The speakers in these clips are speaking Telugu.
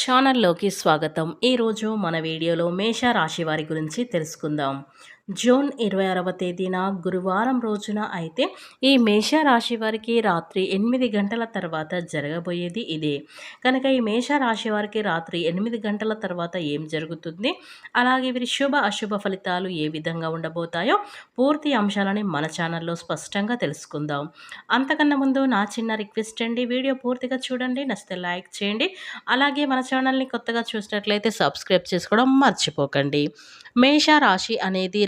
ఛానల్లోకి స్వాగతం. ఈరోజు మన వీడియోలో మేష రాశి వారి గురించి తెలుసుకుందాం. జూన్ ఇరవై ఆరవ తేదీన గురువారం రోజున అయితే ఈ మేషరాశి వారికి రాత్రి ఎనిమిది గంటల తర్వాత జరగబోయేది ఇదే. కనుక ఈ మేష రాశి వారికి రాత్రి ఎనిమిది గంటల తర్వాత ఏం జరుగుతుంది? అలాగే వీరి శుభ అశుభ ఫలితాలు ఏ విధంగా ఉండబోతాయో పూర్తి అంశాలని మన ఛానల్లో స్పష్టంగా తెలుసుకుందాం. అంతకన్నా ముందు నా చిన్న రిక్వెస్ట్ అండి వీడియో పూర్తిగా చూడండి నచ్చితే లైక్ చేయండి అలాగే మన ఛానల్ని కొత్తగా చూసినట్లయితే సబ్స్క్రైబ్ చేసుకోవడం మర్చిపోకండి. మేష రాశి అనేది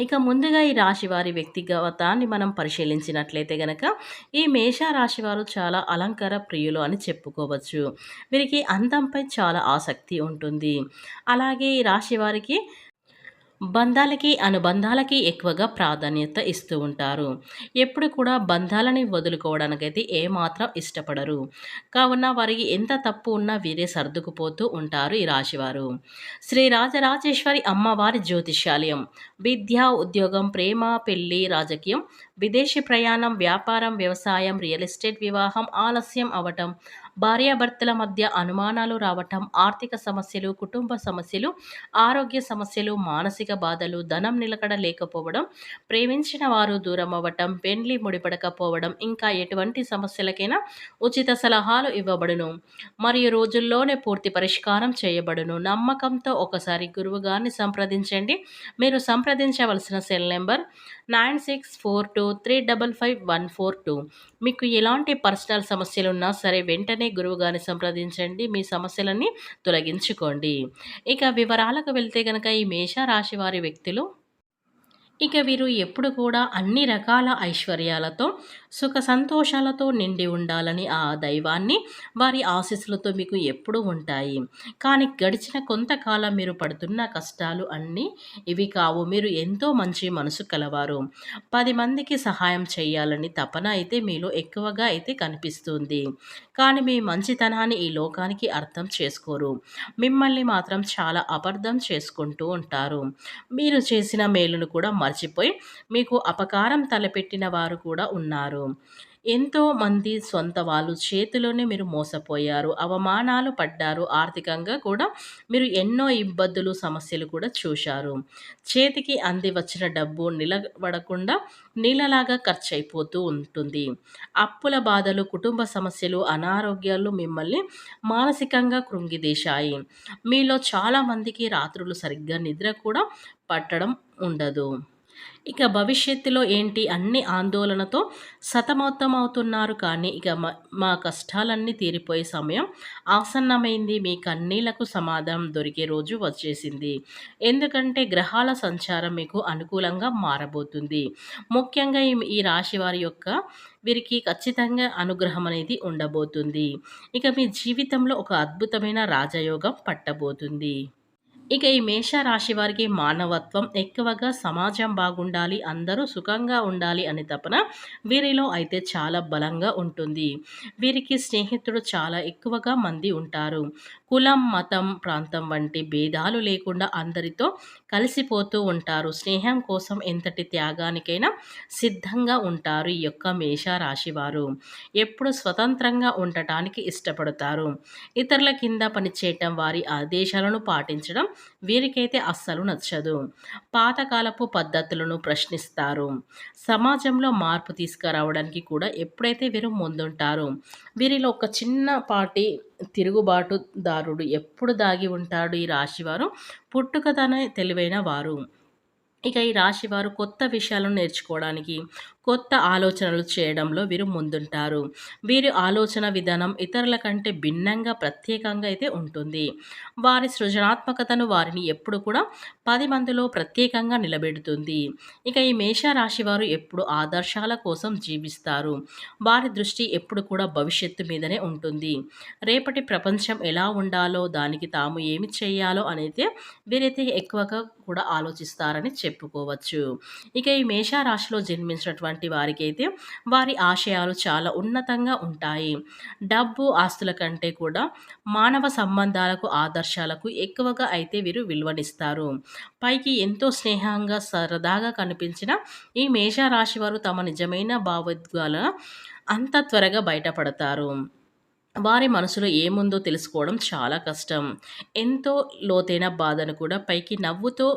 ఇక ముందుగా ఈ రాశి వారి వ్యక్తిగతాన్ని మనం పరిశీలించినట్లయితే గనక ఈ మేష వారు చాలా అలంకార ప్రియులు అని చెప్పుకోవచ్చు. వీరికి అందంపై చాలా ఆసక్తి ఉంటుంది. అలాగే ఈ రాశి వారికి బంధాలకి అనుబంధాలకి ఎక్కువగా ప్రాధాన్యత ఇస్తూ ఉంటారు. ఎప్పుడు కూడా బంధాలని వదులుకోవడానికైతే ఏమాత్రం ఇష్టపడరు. కావున వారికి ఎంత తప్పు ఉన్నా వీరే సర్దుకుపోతూ ఉంటారు ఈ రాశివారు. శ్రీ రాజరాజేశ్వరి అమ్మవారి జ్యోతిష్యాలయం. విద్య ఉద్యోగం ప్రేమ పెళ్ళి రాజకీయం విదేశీ ప్రయాణం వ్యాపారం వ్యవసాయం రియల్ ఎస్టేట్ వివాహం ఆలస్యం అవటం భార్యాభర్తల మధ్య అనుమానాలు రావటం ఆర్థిక సమస్యలు కుటుంబ సమస్యలు ఆరోగ్య సమస్యలు మానసిక బాధలు ధనం నిలకడ లేకపోవడం ప్రేమించిన వారు దూరం అవ్వటం పెండ్లి ముడిపడకపోవడం ఇంకా ఎటువంటి సమస్యలకైనా ఉచిత సలహాలు ఇవ్వబడును. మరియు రోజుల్లోనే పూర్తి పరిష్కారం చేయబడును. నమ్మకంతో ఒకసారి గురువు గారిని సంప్రదించండి. మీరు సంప్రదించవలసిన cell number nine six four two three double five one four two. మీకు ఎలాంటి పర్సనల్ సమస్యలు ఉన్నా సరే వెంటనే గురువుగారిని సంప్రదించండి మీ సమస్యలన్నీ తొలగించుకోండి. ఇక వివరాలకు వెళ్తే కనుక ఈ మేష రాశి వారి వ్యక్తులు ఇక వీరు ఎప్పుడు కూడా అన్ని రకాల ఐశ్వర్యాలతో సుఖ సంతోషాలతో నిండి ఉండాలని ఆ దైవాన్ని వారి ఆశీస్సులతో మీకు ఎప్పుడూ ఉంటాయి. కానీ గడిచిన కొంతకాలం మీరు పడుతున్న కష్టాలు అన్నీ ఇవి కావు. మీరు ఎంతో మంచి మనసు కలవారు. పది మందికి సహాయం చేయాలని తపన అయితే మీలో ఎక్కువగా అయితే కనిపిస్తుంది. కానీ మీ మంచితనాన్ని ఈ లోకానికి అర్థం చేసుకోరు. మిమ్మల్ని మాత్రం చాలా అబద్ధం చేసుకుంటూ ఉంటారు. మీరు చేసిన మేలును కూడా మర్చిపోయి మీకు అపకారం తలపెట్టిన వారు కూడా ఉన్నారు. ఎంతో మంది సొంత వాళ్ళు చేతిలోనే మీరు మోసపోయారు. అవమానాలు పడ్డారు. ఆర్థికంగా కూడా మీరు ఎన్నో ఇబ్బందులు సమస్యలు కూడా చూశారు. చేతికి అంది వచ్చిన డబ్బు నిలబడకుండా నీళ్ళలాగా ఖర్చు అయిపోతూ ఉంటుంది. అప్పుల బాధలు కుటుంబ సమస్యలు అనారోగ్యాలు మిమ్మల్ని మానసికంగా కృంగిదేశాయి. మీలో చాలామందికి రాత్రులు సరిగ్గా నిద్ర కూడా పట్టడం ఉండదు. ఇక భవిష్యత్తులో ఏంటి అన్ని ఆందోళనతో సతమతమవుతున్నారు కానీ ఇక మా కష్టాలన్నీ తీరిపోయే సమయం ఆసన్నమైంది. మీ కన్నీళ్ళకు సమాధానం దొరికే రోజు వచ్చేసింది. ఎందుకంటే గ్రహాల సంచారం మీకు అనుకూలంగా మారబోతుంది. ముఖ్యంగా ఈ రాశి వారి యొక్క వీరికి ఖచ్చితంగా అనుగ్రహం అనేది ఉండబోతుంది. ఇక మీ జీవితంలో ఒక అద్భుతమైన రాజయోగం పట్టబోతుంది. ఇక ఈ మేషరాశి వారికి మానవత్వం ఎక్కువగా సమాజం బాగుండాలి అందరూ సుఖంగా ఉండాలి అనే తపన వీరిలో అయితే చాలా బలంగా ఉంటుంది. వీరికి స్నేహితుడు చాలా ఎక్కువగా మంది ఉంటారు. కులం మతం ప్రాంతం వంటి భేదాలు లేకుండా అందరితో కలిసిపోతూ ఉంటారు. స్నేహం కోసం ఎంతటి త్యాగానికైనా సిద్ధంగా ఉంటారు ఈ యొక్క మేషరాశి వారు. ఎప్పుడు స్వతంత్రంగా ఉండటానికి ఇష్టపడతారు. ఇతరుల కింద పనిచేయటం వారి ఆదేశాలను పాటించడం వీరికైతే అస్సలు నచ్చదు. పాతకాలపు పద్ధతులను ప్రశ్నిస్తారు. సమాజంలో మార్పు తీసుకురావడానికి కూడా ఎప్పుడైతే వీరు ముందుంటారు వీరిలో ఒక చిన్నపాటి తిరుగుబాటుదారుడు ఎప్పుడు దాగి ఉంటాడు ఈ రాశివారు? పుట్టుకతనే తెలివైన వారు. ఇక ఈ రాశి వారు కొత్త విషయాలను నేర్చుకోవడానికి కొత్త ఆలోచనలు చేయడంలో వీరు ముందుంటారు. వీరి ఆలోచన విధానం ఇతరుల కంటే భిన్నంగా ప్రత్యేకంగా అయితే ఉంటుంది. వారి సృజనాత్మకతను వారిని ఎప్పుడు కూడా పది మందిలో ప్రత్యేకంగా నిలబెడుతుంది. ఇక ఈ మేషరాశి వారు ఎప్పుడు ఆదర్శాల కోసం జీవిస్తారు? వారి దృష్టి ఎప్పుడు కూడా భవిష్యత్తు మీదనే ఉంటుంది. రేపటి ప్రపంచం ఎలా ఉండాలో దానికి తాము ఏమి చేయాలో అనేది వీరైతే ఎక్కువగా కూడా ఆలోచిస్తారని చెప్పుకోవచ్చు. ఇక ఈ మేషరాశిలో జన్మించినటువంటి ఉన్నటువంటి వారికైతే వారి ఆశయాలు చాలా ఉన్నతంగా ఉంటాయి. డబ్బు ఆస్తుల కంటే కూడా మానవ సంబంధాలకు ఆదర్శాలకు ఎక్కువగా అయితే వీరు విలువనిస్తారు. పైకి ఎంతో స్నేహంగా సరదాగా కనిపించిన ఈ మేషరాశి వారు తమ నిజమైన భావోద్వేగాల అంత త్వరగా బయటపడతారు. వారి మనసులో ఏముందో తెలుసుకోవడం చాలా కష్టం. ఎంతో లోతైన బాధను కూడా పైకి నవ్వుతో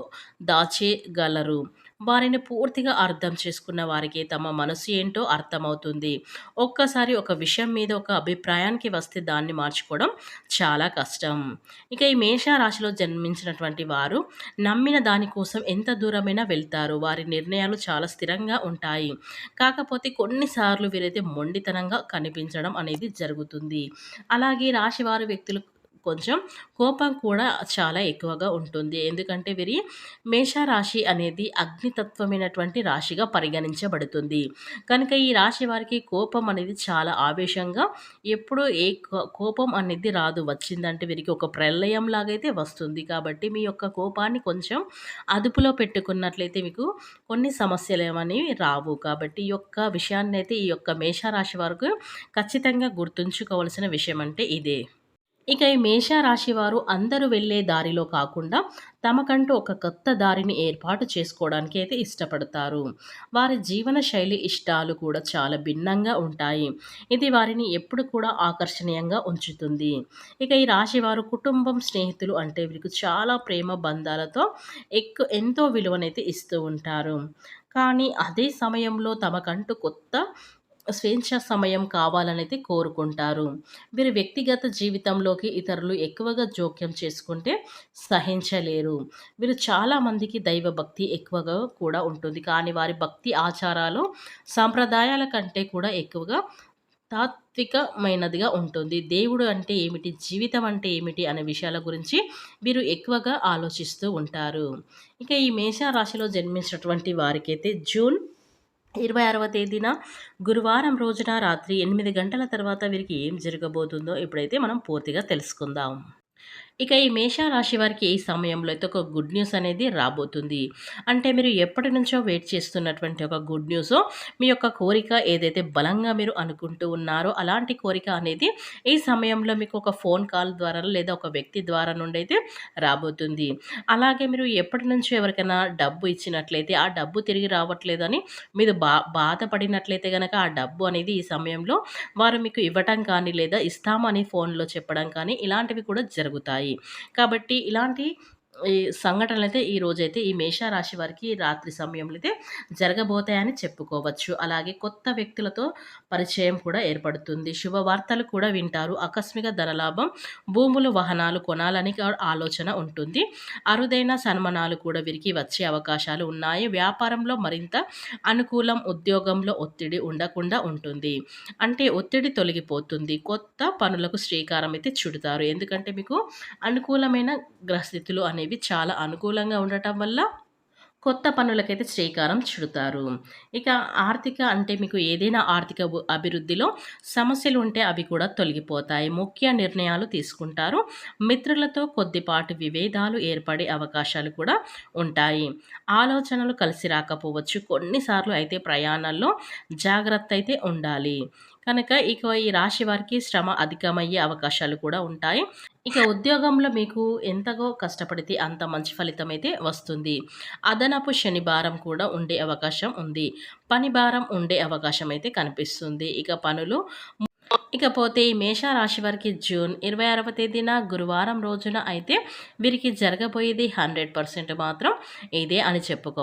దాచేగలరు వారిని పూర్తిగా అర్థం చేసుకున్న వారికి తమ మనసు ఏంటో అర్థమవుతుంది. ఒక్కసారి ఒక విషయం మీద ఒక అభిప్రాయానికి వస్తే దాన్ని మార్చుకోవడం చాలా కష్టం. ఇక ఈ మేషరాశిలో జన్మించినటువంటి వారు నమ్మిన దానికోసం ఎంత దూరమైనా వెళ్తారు. వారి నిర్ణయాలు చాలా స్థిరంగా ఉంటాయి. కాకపోతే కొన్నిసార్లు వీరైతే మొండితనంగా కనిపించడం అనేది జరుగుతుంది. అలాగే రాశివారు వ్యక్తులు కొంచెం కోపం కూడా చాలా ఎక్కువగా ఉంటుంది. ఎందుకంటే వీరి మేషరాశి అనేది అగ్నితత్వమైనటువంటి రాశిగా పరిగణించబడుతుంది. కనుక ఈ రాశి వారికి కోపం అనేది చాలా ఆవేశంగా ఎప్పుడూ ఏ కోపం అనేది రాదు. వచ్చిందంటే వీరికి ఒక ప్రళయం లాగైతే వస్తుంది. కాబట్టి మీ యొక్క కోపాన్ని కొంచెం అదుపులో పెట్టుకున్నట్లయితే మీకు కొన్ని సమస్యలు ఏమనేవి రావు. కాబట్టి ఈ యొక్క విషయాన్ని అయితే ఈ యొక్క మేషరాశి వరకు ఖచ్చితంగా గుర్తుంచుకోవాల్సిన విషయం అంటే ఇదే. ఇక ఈ మేషరాశి వారు అందరూ వెళ్ళే దారిలో కాకుండా తమకంటూ ఒక కొత్త దారిని ఏర్పాటు చేసుకోవడానికి అయితే ఇష్టపడతారు. వారి జీవన శైలి ఇష్టాలు కూడా చాలా భిన్నంగా ఉంటాయి. ఇది వారిని ఎప్పుడు కూడా ఆకర్షణీయంగా ఉంచుతుంది. ఇక ఈ రాశి వారు కుటుంబం స్నేహితులు అంటే వీరికి చాలా ప్రేమ బంధాలతో ఎక్కువ ఎంతో విలువనైతే ఇస్తూ ఉంటారు. కానీ అదే సమయంలో తమకంటూ కొత్త స్వేచ్ఛ సమయం కావాలనైతే కోరుకుంటారు. వీరి వ్యక్తిగత జీవితంలోకి ఇతరులు ఎక్కువగా జోక్యం చేసుకుంటే సహించలేరు. వీరు చాలామందికి దైవభక్తి ఎక్కువగా కూడా ఉంటుంది. కానీ వారి భక్తి ఆచారాలు సాంప్రదాయాల కంటే కూడా ఎక్కువగా తాత్వికమైనదిగా ఉంటుంది. దేవుడు అంటే ఏమిటి? జీవితం అంటే ఏమిటి? అనే విషయాల గురించి వీరు ఎక్కువగా ఆలోచిస్తూ ఉంటారు. ఇక ఈ మేష రాశిలో జన్మించినటువంటి వారికైతే జూన్ ఇరవై ఆరవ తేదీన గురువారం రోజున రాత్రి ఎనిమిది గంటల తర్వాత వీరికి ఏం జరగబోతుందో ఇప్పుడైతే మనం పూర్తిగా తెలుసుకుందాం. ఇక ఈ మేషరాశి వారికి ఈ సమయంలో అయితే ఒక గుడ్ న్యూస్ అనేది రాబోతుంది. అంటే మీరు ఎప్పటి నుంచో వెయిట్ చేస్తున్నటువంటి ఒక గుడ్ న్యూస్ మీ యొక్క కోరిక ఏదైతే బలంగా మీరు అనుకుంటూ ఉన్నారో అలాంటి కోరిక అనేది ఈ సమయంలో మీకు ఒక ఫోన్ కాల్ ద్వారా లేదా ఒక వ్యక్తి ద్వారా నుండి అయితే రాబోతుంది. అలాగే మీరు ఎప్పటి నుంచో ఎవరికైనా డబ్బు ఇచ్చినట్లయితే ఆ డబ్బు తిరిగి రావట్లేదని మీరు బా బాధపడినట్లయితే కనుక ఆ డబ్బు అనేది ఈ సమయంలో వారు మీకు ఇవ్వటం కానీ లేదా ఇస్తామని ఫోన్లో చెప్పడం కానీ ఇలాంటివి కూడా జరుగుతాయి. కాబట్టి ఇలాంటి ఈ సంఘటనలు అయితే ఈ రోజైతే ఈ మేషరాశి వారికి రాత్రి సమయంలో అయితే జరగబోతాయని చెప్పుకోవచ్చు. అలాగే కొత్త వ్యక్తులతో పరిచయం కూడా ఏర్పడుతుంది. శుభవార్తలు కూడా వింటారు. ఆకస్మిక ధనలాభం భూములు వాహనాలు కొనాలని ఆలోచన ఉంటుంది. అరుదైన సన్మానాలు కూడా వీరికి వచ్చే అవకాశాలు ఉన్నాయి. వ్యాపారంలో మరింత అనుకూలం ఉద్యోగంలో ఒత్తిడి ఉండకుండా ఉంటుంది. అంటే ఒత్తిడి తొలగిపోతుంది. కొత్త పనులకు శ్రీకారం అయితే చుడతారు. ఎందుకంటే మీకు అనుకూలమైన గ్రహస్థితులు అనేవి అనేవి చాలా అనుకూలంగా ఉండటం వల్ల కొత్త పనులకైతే శ్రీకారం చుడతారు. ఇక ఆర్థిక అంటే మీకు ఏదైనా ఆర్థిక అభివృద్ధిలో సమస్యలు ఉంటే అవి కూడా తొలగిపోతాయి. ముఖ్య నిర్ణయాలు తీసుకుంటారు. మిత్రులతో కొద్దిపాటి విభేదాలు ఏర్పడే అవకాశాలు కూడా ఉంటాయి. ఆలోచనలు కలిసి రాకపోవచ్చు. కొన్నిసార్లు అయితే ప్రయాణాల్లో జాగ్రత్త అయితే ఉండాలి. కనుక ఇక ఈ రాశి వారికి శ్రమ అధికమయ్యే అవకాశాలు కూడా ఉంటాయి. ఇక ఉద్యోగంలో మీకు ఎంతగో కష్టపడితే అంత మంచి ఫలితం అయితే వస్తుంది. అదనపు శని భారం కూడా ఉండే అవకాశం ఉంది. పని భారం ఉండే అవకాశం అయితే కనిపిస్తుంది. ఇక పనులు ఇకపోతే ఈ మేషరాశి వారికి జూన్ ఇరవై ఆరవ తేదీన గురువారం రోజున అయితే వీరికి జరగబోయేది హండ్రెడ్ పర్సెంట్ మాత్రం ఇదే అని చెప్పుకో